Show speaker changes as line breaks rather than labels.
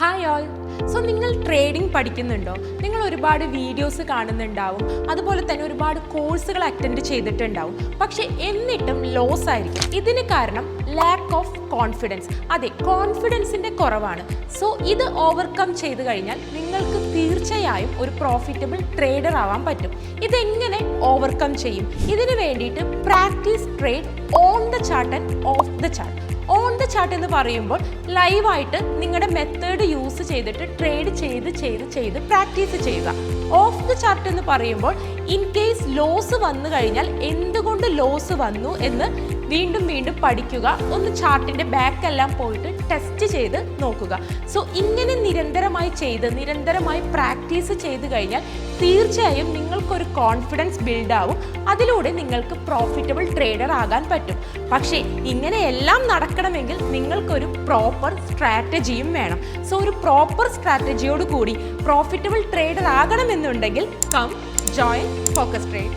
Hi all so നിങ്ങൾ trading പഠിക്കുന്നുണ്ടോ? നിങ്ങൾ ഒരുപാട് വീഡിയോസ് കാണുന്നുണ്ടാവും. അതുപോലെ തന്നെ ഒരുപാട് കോഴ്സുകൾ അറ്റൻഡ് ചെയ്തിട്ടുണ്ടാവും. പക്ഷെ എന്നിട്ടും ലോസ് ആയിരിക്കും. ഇതിന് കാരണം ലാക്ക് ഓഫ് കോൺഫിഡൻസ് അതെ കോൺഫിഡൻസിന്റെ കുറവാണ്. സോ ഇത് ഓവർകം ചെയ്ത് കഴിഞ്ഞാൽ നിങ്ങൾക്ക് തീർച്ചയായും ഒരു പ്രോഫിറ്റബിൾ ട്രേഡർ ആവാൻ പറ്റും. ഇതെങ്ങനെ ഓവർകം ചെയ്യും? ഇതിന് വേണ്ടിയിട്ട് practice trade on the chart and off the chart on the chart എന്ന് പറയുമ്പോൾ ലൈവായിട്ട് നിങ്ങളുടെ മെത്തേഡ് യൂസ് ചെയ്തിട്ട് ട്രേഡ് ചെയ്ത് ചെയ്ത് ചെയ്ത് പ്രാക്ടീസ് ചെയ്യുക. ഓഫ് ദ ചാർട്ട് എന്ന് പറയുമ്പോൾ ഇൻ കേസ് ലോസ് വന്നു കഴിഞ്ഞാൽ എന്തുകൊണ്ട് ലോസ് വന്നു എന്ന് വീണ്ടും വീണ്ടും പഠിക്കുക. ഒന്ന് ചാർട്ടിന്റെ ബാക്ക് എല്ലാം പോയിട്ട് ടെസ്റ്റ് ചെയ്ത് നോക്കുക. സോ ഇങ്ങനെ നിരന്തരമായി ചെയ്ത് നിരന്തരമായി പ്രാക്ടീസ് ചെയ്ത് കഴിഞ്ഞാൽ തീർച്ചയായും നിങ്ങൾക്കൊരു കോൺഫിഡൻസ് ബിൽഡാവും അതിലൂടെ നിങ്ങൾക്ക് പ്രോഫിറ്റബിൾ ട്രേഡർ ആകാൻ പറ്റും. പക്ഷേ ഇങ്ങനെയെല്ലാം നടക്കണമെങ്കിൽ നിങ്ങൾക്കൊരു പ്രോപ്പർ സ്ട്രാറ്റജിയും വേണം. സോ ഒരു പ്രോപ്പർ സ്ട്രാറ്റജിയോട് കൂടി പ്രോഫിറ്റബിൾ ട്രേഡർ ആകണമെന്നുണ്ടെങ്കിൽ കം ജോയിൻ ഫോക്കസ് ട്രേഡ്